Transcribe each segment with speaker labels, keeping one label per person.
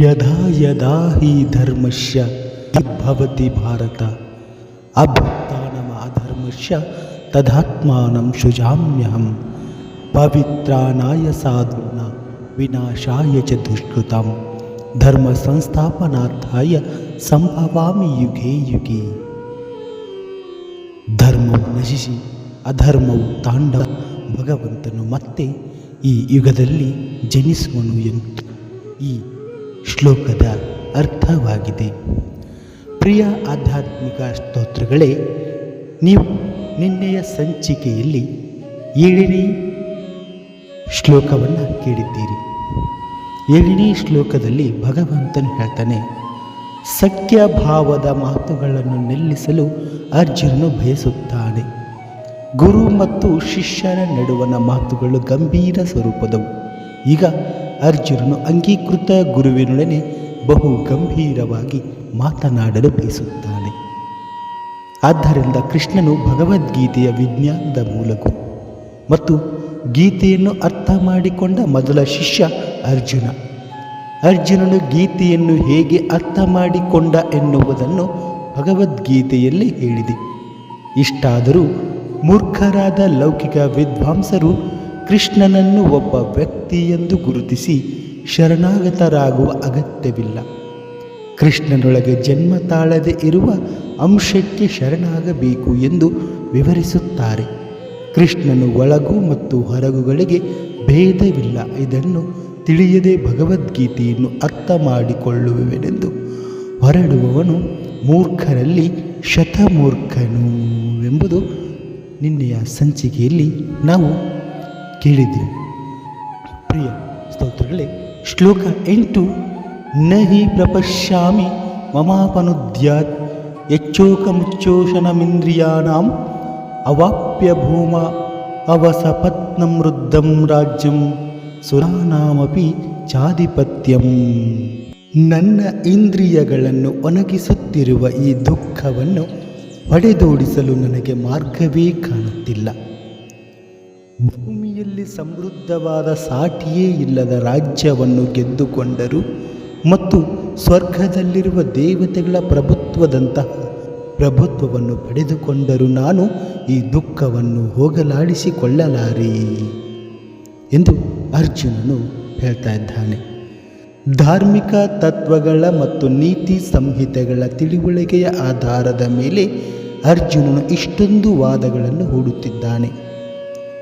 Speaker 1: ಯದಾ ಯದಾ ಹಿ ಧರ್ಮಸ್ಯ ಭವತಿ ಭಾರತ ಅಭ್ಯುತ್ಥಾನಮ ಅಧರ್ಮಸ್ಯ ತದಾತ್ಮಾನಂ ಸೃಜಾಮ್ಯಹಂ ಪವಿತ್ರಾನಾಯ ಸಾಧೂನ ವಿನಾಶಾಯ ಚ ದುಷ್ಕೃತಂ ಧರ್ಮ ಸಂಸ್ಥಾಪನಾರ್ಥಾಯ ಸಂಭವಾಮಿ ಯುಗೇ ಯುಗೇ ಧರ್ಮವು ನಶಿಸಿ ಅಧರ್ಮವು ತಾಂಡವ ಭಗವಂತನು ಮತ್ತೆ ಈ ಯುಗದಲ್ಲಿ ಜನಿಸುವನು ಎಂದು ಈ ಶ್ಲೋಕದ ಅರ್ಥವಾಗಿದೆ. ಪ್ರಿಯ ಆಧ್ಯಾತ್ಮಿಕ ಸ್ತೋತ್ರಗಳೇ, ನೀವು ನಿನ್ನೆಯ ಸಂಚಿಕೆಯಲ್ಲಿ ಏಳನೇ ಶ್ಲೋಕವನ್ನು ಕೇಳಿದ್ದೀರಿ. ಏಳನೇ ಶ್ಲೋಕದಲ್ಲಿ ಭಗವಂತನು ಹೇಳ್ತಾನೆ, ಸಖ್ಯ ಭಾವದ ಮಾತುಗಳನ್ನು ನಿಲ್ಲಿಸಲು ಅರ್ಜುನನು ಬಯಸುತ್ತಾನೆ. ಗುರು ಮತ್ತು ಶಿಷ್ಯರ ನಡುವಣ ಮಾತುಗಳು ಗಂಭೀರ ಸ್ವರೂಪದವು. ಈಗ ಅರ್ಜುನನು ಅಂಗೀಕೃತ ಗುರುವಿನೊಡನೆ ಬಹು ಗಂಭೀರವಾಗಿ ಮಾತನಾಡಲು ಬಯಸುತ್ತಾನೆ. ಆದ್ದರಿಂದ ಕೃಷ್ಣನು ಭಗವದ್ಗೀತೆಯ ವಿಜ್ಞಾನದ ಮೂಲಕ ಮತ್ತು ಗೀತೆಯನ್ನು ಅರ್ಥ ಮಾಡಿಕೊಂಡ ಮೊದಲ ಶಿಷ್ಯ ಅರ್ಜುನ. ಅರ್ಜುನನು ಗೀತೆಯನ್ನು ಹೇಗೆ ಅರ್ಥ ಮಾಡಿಕೊಂಡ ಎನ್ನುವುದನ್ನು ಭಗವದ್ಗೀತೆಯಲ್ಲಿ ಹೇಳಿದೆ. ಇಷ್ಟಾದರೂ ಮೂರ್ಖರಾದ ಲೌಕಿಕ ವಿದ್ವಾಂಸರು ಕೃಷ್ಣನನ್ನು ಒಬ್ಬ ವ್ಯಕ್ತಿ ಎಂದು ಗುರುತಿಸಿ ಶರಣಾಗತರಾಗುವ ಅಗತ್ಯವಿಲ್ಲ. ಕೃಷ್ಣನೊಳಗೆ ಜನ್ಮ ತಾಳದೆ ಇರುವ ಅಂಶಕ್ಕೆ ಶರಣಾಗಬೇಕು ಎಂದು ವಿವರಿಸುತ್ತಾರೆ. ಕೃಷ್ಣನು ಒಳಗು ಮತ್ತು ಹೊರಗುಗಳಿಗೆ ಭೇದವಿಲ್ಲ. ಇದನ್ನು ತಿಳಿಯದೆ ಭಗವದ್ಗೀತೆಯನ್ನು ಅರ್ಥ ಮಾಡಿಕೊಳ್ಳುವೆನೆಂದು ಹೊರಡುವವನು ಮೂರ್ಖರಲ್ಲಿ ಶತಮೂರ್ಖನು ಎಂಬುದು ನಿನ್ನೆಯ ಸಂಚಿಕೆಯಲ್ಲಿ ನಾವು ಕೇಳಿದ್ದೀವಿ ಪ್ರಿಯ ಸ್ತೋತ್ರಗಳೇ, ಶ್ಲೋಕ ಎಂಟು, ನಹಿ ಪ್ರಪಶ್ಯಾಮಿ ಮಮಾಪನುದ್ಯಾತ್ ಯಚ್ಚೋಕಮುಚ್ಚೋಷಣಮಿಂದ್ರಿಯಾಣಾಂ ಅವಾಪ್ಯ ಭೂಮ ಅವಸಪತ್ನಂ ವೃದ್ಧಂ ರಾಜ್ಯಂ, ಸುರಾನಾಮಪಿ ಚಾಧಿಪತ್ಯಂ. ನನ್ನ ಇಂದ್ರಿಯಗಳನ್ನು ಒಣಗಿಸುತ್ತಿರುವ ಈ ದುಃಖವನ್ನು ಹೊಡೆದೋಡಿಸಲು ನನಗೆ ಮಾರ್ಗವೇ ಕಾಣುತ್ತಿಲ್ಲ. ಭೂಮಿಯಲ್ಲಿ ಸಮೃದ್ಧವಾದ ಸಾಟಿಯೇ ಇಲ್ಲದ ರಾಜ್ಯವನ್ನು ಗೆದ್ದುಕೊಂಡರು ಮತ್ತು ಸ್ವರ್ಗದಲ್ಲಿರುವ ದೇವತೆಗಳ ಪ್ರಭುತ್ವದಂತಹ ಪ್ರಭುತ್ವವನ್ನು ಪಡೆದುಕೊಂಡರೂ ನಾನು ಈ ದುಃಖವನ್ನು ಹೋಗಲಾಡಿಸಿಕೊಳ್ಳಲಾರೆ ಎಂದು ಅರ್ಜುನನು ಹೇಳ್ತಾ ಇದ್ದಾನೆ. ಧಾರ್ಮಿಕ ತತ್ವಗಳ ಮತ್ತು ನೀತಿ ಸಂಹಿತೆಗಳ ತಿಳುವಳಿಕೆಯ ಆಧಾರದ ಮೇಲೆ ಅರ್ಜುನನು ಇಷ್ಟೊಂದು ವಾದಗಳನ್ನು ಹೂಡುತ್ತಿದ್ದಾನೆ.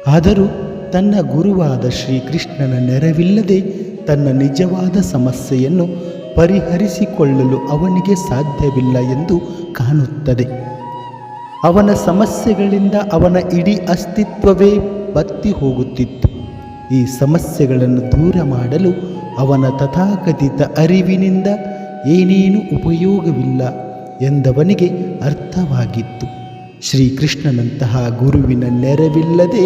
Speaker 1: ಆದರೂ ತನ್ನ ಗುರುವಾದ ಶ್ರೀಕೃಷ್ಣನ ನೆರವಿಲ್ಲದೆ ತನ್ನ ನಿಜವಾದ ಸಮಸ್ಯೆಯನ್ನು ಪರಿಹರಿಸಿಕೊಳ್ಳಲು ಅವನಿಗೆ ಸಾಧ್ಯವಿಲ್ಲ ಎಂದು ಕಾಣುತ್ತದೆ. ಅವನ ಸಮಸ್ಯೆಗಳಿಂದ ಅವನ ಇಡೀ ಅಸ್ತಿತ್ವವೇ ಬತ್ತಿ ಹೋಗುತ್ತಿತ್ತು. ಈ ಸಮಸ್ಯೆಗಳನ್ನು ದೂರ ಮಾಡಲು ಅವನ ತಥಾಕಥಿತ ಅರಿವಿನಿಂದ ಏನೇನು ಉಪಯೋಗವಿಲ್ಲ ಎಂದವನಿಗೆ ಅರ್ಥವಾಗಿತ್ತು. ಶ್ರೀಕೃಷ್ಣನಂತಹ ಗುರುವಿನ ನೆರವಿಲ್ಲದೆ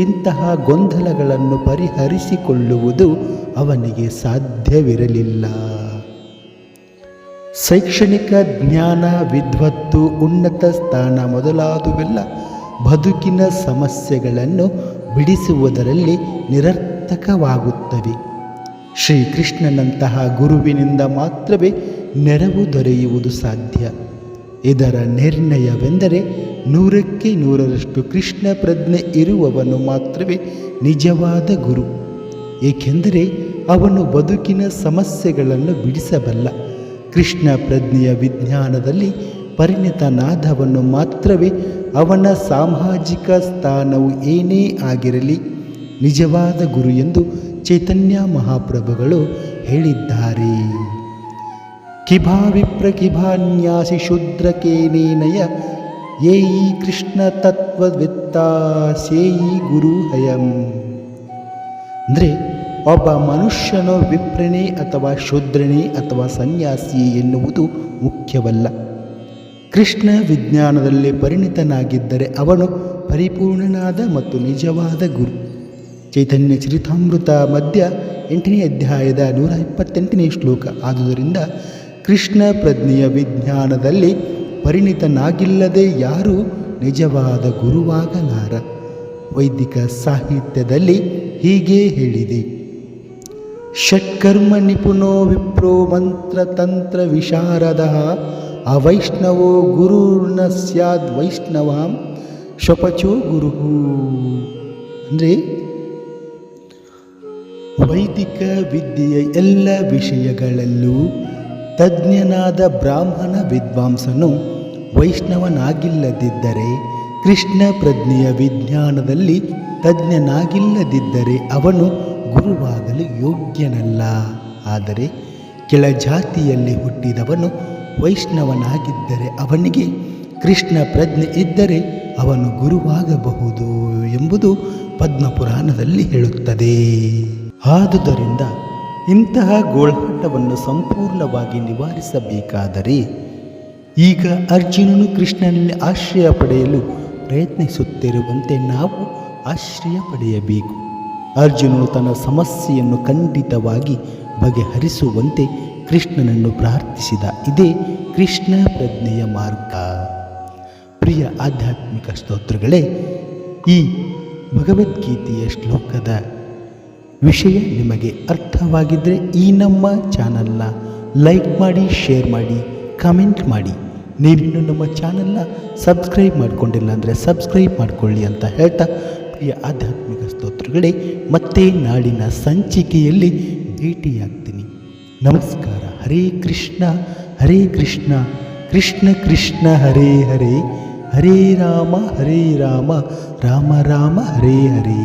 Speaker 1: ಇಂತಹ ಗೊಂದಲಗಳನ್ನು ಪರಿಹರಿಸಿಕೊಳ್ಳುವುದು ಅವನಿಗೆ ಸಾಧ್ಯವಿರಲಿಲ್ಲ. ಶೈಕ್ಷಣಿಕ ಜ್ಞಾನ, ವಿದ್ವತ್ತು, ಉನ್ನತ ಸ್ಥಾನ ಮೊದಲಾದುವೆಲ್ಲ ಬದುಕಿನ ಸಮಸ್ಯೆಗಳನ್ನು ಬಿಡಿಸುವುದರಲ್ಲಿ ನಿರರ್ಥಕವಾಗುತ್ತವೆ. ಶ್ರೀಕೃಷ್ಣನಂತಹ ಗುರುವಿನಿಂದ ಮಾತ್ರವೇ ನೆರವು ದೊರೆಯುವುದು ಸಾಧ್ಯ. ಇದರ ನಿರ್ಣಯವೆಂದರೆ ನೂರಕ್ಕೆ ನೂರರಷ್ಟು ಕೃಷ್ಣ ಪ್ರಜ್ಞೆ ಇರುವವನು ಮಾತ್ರವೇ ನಿಜವಾದ ಗುರು. ಏಕೆಂದರೆ ಅವನು ಬದುಕಿನ ಸಮಸ್ಯೆಗಳನ್ನು ಬಿಡಿಸಬಲ್ಲ. ಕೃಷ್ಣ ಪ್ರಜ್ಞೆಯ ವಿಜ್ಞಾನದಲ್ಲಿ ಪರಿಣಿತನಾದವನು ಮಾತ್ರವೇ ಅವನ ಸಾಮಾಜಿಕ ಸ್ಥಾನವು ಏನೇ ಆಗಿರಲಿ ನಿಜವಾದ ಗುರು ಎಂದು ಚೈತನ್ಯ ಮಹಾಪ್ರಭುಗಳು ಹೇಳಿದ್ದಾರೆ. ಕಿಭಾ ವಿಪ್ರ ಕಿಭಾನ್ಯಾಸಿ ಶೂದ್ರಕೇನೇನಯ ಏಯಿ ಕೃಷ್ಣ ತತ್ವವಿತ್ತ ಸೇಯಿ ಗುರು ಹಯಂ. ಅಂದರೆ ಒಬ್ಬ ಮನುಷ್ಯನು ವಿಪ್ರನೇ ಅಥವಾ ಶುದ್ರಣಿ ಅಥವಾ ಸನ್ಯಾಸಿ ಎನ್ನುವುದು ಮುಖ್ಯವಲ್ಲ. ಕೃಷ್ಣ ವಿಜ್ಞಾನದಲ್ಲಿ ಪರಿಣಿತನಾಗಿದ್ದರೆ ಅವನು ಪರಿಪೂರ್ಣನಾದ ಮತ್ತು ನಿಜವಾದ ಗುರು. ಚೈತನ್ಯ ಚರಿತಾಮೃತ ಮಧ್ಯ ಎಂಟನೇ ಅಧ್ಯಾಯದ ನೂರ ಇಪ್ಪತ್ತೆಂಟನೇ ಶ್ಲೋಕ ಆದುದರಿಂದ ಕೃಷ್ಣ ಪ್ರಜ್ಞೆಯ ವಿಜ್ಞಾನದಲ್ಲಿ ಪರಿಣಿತನಾಗಿಲ್ಲದೆ ಯಾರೂ ನಿಜವಾದ ಗುರುವಾಗಲಾರ. ವೈದಿಕ ಸಾಹಿತ್ಯದಲ್ಲಿ ಹೀಗೆ ಹೇಳಿದೆ. ಷಟ್ಕರ್ಮ ನಿಪುಣೋ ವಿಪ್ರೋ ಮಂತ್ರತಂತ್ರ ವಿಶಾರದ ಅವೈಷ್ಣವೋ ಗುರುರ್ನ ಸ್ಯಾದ್ ವೈಷ್ಣವಾಂ ಶಪಚೋ ಗುರು. ಅಂದರೆ ವೈದಿಕ ವಿದ್ಯೆಯ ಎಲ್ಲ ವಿಷಯಗಳಲ್ಲೂ ತಜ್ಞನಾದ ಬ್ರಾಹ್ಮಣ ವಿದ್ವಾಂಸನು ವೈಷ್ಣವನಾಗಿಲ್ಲದಿದ್ದರೆ, ಕೃಷ್ಣ ಪ್ರಜ್ಞೆಯ ವಿಜ್ಞಾನದಲ್ಲಿ ತಜ್ಞನಾಗಿಲ್ಲದಿದ್ದರೆ ಅವನು ಗುರುವಾಗಲು ಯೋಗ್ಯನಲ್ಲ. ಆದರೆ ಕೆಳಜಾತಿಯಲ್ಲಿ ಹುಟ್ಟಿದವನು ವೈಷ್ಣವನಾಗಿದ್ದರೆ ಅವನಿಗೆ ಕೃಷ್ಣ ಪ್ರಜ್ಞೆ ಇದ್ದರೆ ಅವನು ಗುರುವಾಗಬಹುದು ಎಂಬುದು ಪದ್ಮಪುರಾಣದಲ್ಲಿ ಹೇಳುತ್ತದೆ. ಆದುದರಿಂದ ಇಂತಹ ಗೋಳಾಟವನ್ನು ಸಂಪೂರ್ಣವಾಗಿ ನಿವಾರಿಸಬೇಕಾದರೆ ಈಗ ಅರ್ಜುನನು ಕೃಷ್ಣನಲ್ಲಿ ಆಶ್ರಯ ಪಡೆಯಲು ಪ್ರಯತ್ನಿಸುತ್ತಿರುವಂತೆ ನಾವು ಆಶ್ರಯ ಪಡೆಯಬೇಕು. ಅರ್ಜುನನು ತನ್ನ ಸಮಸ್ಯೆಯನ್ನು ಖಂಡಿತವಾಗಿ ಬಗೆಹರಿಸುವಂತೆ ಕೃಷ್ಣನನ್ನು ಪ್ರಾರ್ಥಿಸಿದ ಇದೇ ಕೃಷ್ಣ ಪ್ರಜ್ಞೆಯ ಮಾರ್ಗ. ಪ್ರಿಯ ಆಧ್ಯಾತ್ಮಿಕ ಸ್ತೋತ್ರಗಳೇ, ಈ ಭಗವದ್ಗೀತೆಯ ಶ್ಲೋಕದ ವಿಷಯ ನಿಮಗೆ ಅರ್ಥವಾಗಿದ್ದರೆ ಈ ನಮ್ಮ ಚಾನಲ್ನ ಲೈಕ್ ಮಾಡಿ, ಶೇರ್ ಮಾಡಿ, ಕಮೆಂಟ್ ಮಾಡಿ. ನೀವಿನ್ನು ನಮ್ಮ ಚಾನಲ್ನ ಸಬ್ಸ್ಕ್ರೈಬ್ ಮಾಡಿಕೊಂಡಿಲ್ಲ ಅಂದರೆ ಸಬ್ಸ್ಕ್ರೈಬ್ ಮಾಡಿಕೊಳ್ಳಿ ಅಂತ ಹೇಳ್ತಾ ಪ್ರಿಯ ಆಧ್ಯಾತ್ಮಿಕ ಸ್ತೋತ್ರಗಳೇ, ಮತ್ತೆ ನಾಡಿನ ಸಂಚಿಕೆಯಲ್ಲಿ ಭೇಟಿಯಾಗ್ತೀನಿ. ನಮಸ್ಕಾರ. ಹರೇ ಕೃಷ್ಣ ಹರೇ ಕೃಷ್ಣ ಕೃಷ್ಣ ಕೃಷ್ಣ, ಹರೇ ಹರೇ ಹರೇ ರಾಮ ಹರೇ ರಾಮ ರಾಮ ರಾಮ, ಹರೇ ಹರೇ.